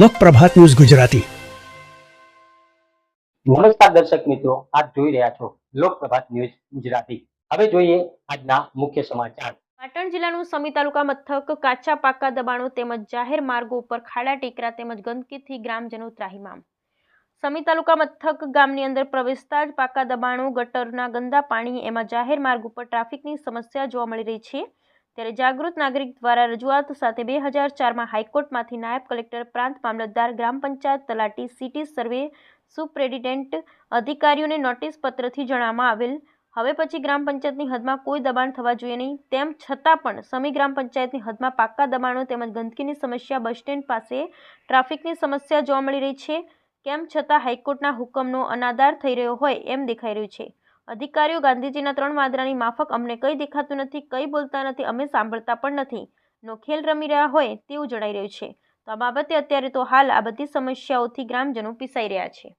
લોકપ્રભાત news Gujarati. નમસ્કાર દર્શક મિત્રો આપ જોઈ રહ્યા છો લોકપ્રભાત ન્યૂઝ ગુજરાતી. હવે જોઈએ આજના મુખ્ય સમાચાર. પાટણ જિલ્લાનું સમી તાલુકા મથક કાચા પાકા દબાણો તેમજ જાહેર માર્ગો ઉપર ખાડા ટેકરા તેમજ ગંદકીથી ગ્રામજનો ત્રાહિમામ. સમી તાલુકા મથક ગામની અંદર પ્રવેશતા જ પાકા દબાણો, ગટરના ગંદા પાણી, એમાં જાહેર માર્ગ ઉપર ટ્રાફિકની સમસ્યા જોવા મળી રહી છે. ત્યારે જાગૃત નાગરિક દ્વારા રજૂઆત સાથે બે હજાર ચારમાં હાઈકોર્ટમાંથી નાયબ કલેક્ટર પ્રાંત મામલતદાર ગ્રામ પંચાયત તલાટી સિટી સર્વે સુપ્રેડિટેન્ટ અધિકારીઓને નોટિસ પત્રથી જણાવવામાં આવેલ, હવે પછી ગ્રામ પંચાયતની હદમાં કોઈ દબાણ થવા જોઈએ નહીં તેમ છતાં પણ સમી ગ્રામ પંચાયતની હદમાં પાકા દબાણો તેમજ ગંદકીની સમસ્યા બસ સ્ટેન્ડ પાસે ટ્રાફિકની સમસ્યા જોવા મળી રહી છે. કેમ છતાં હાઈકોર્ટના હુકમનો અનાદાર થઈ રહ્યો હોય એમ દેખાઈ રહ્યું છે. અધિકારીઓ ગાંધીજીના ત્રણ વાદરાની માફક અમને કંઈ દેખાતું નથી, કંઈ બોલતા નથી, અમે સાંભળતા પણ નથી. નો ખેલ રમી રહ્યા હોય તેવું જણાઈ રહ્યું છે. તો આ બાબતે અત્યારે તો હાલ આ બધી સમસ્યાઓથી ગ્રામજનો પીસાઈ રહ્યા છે.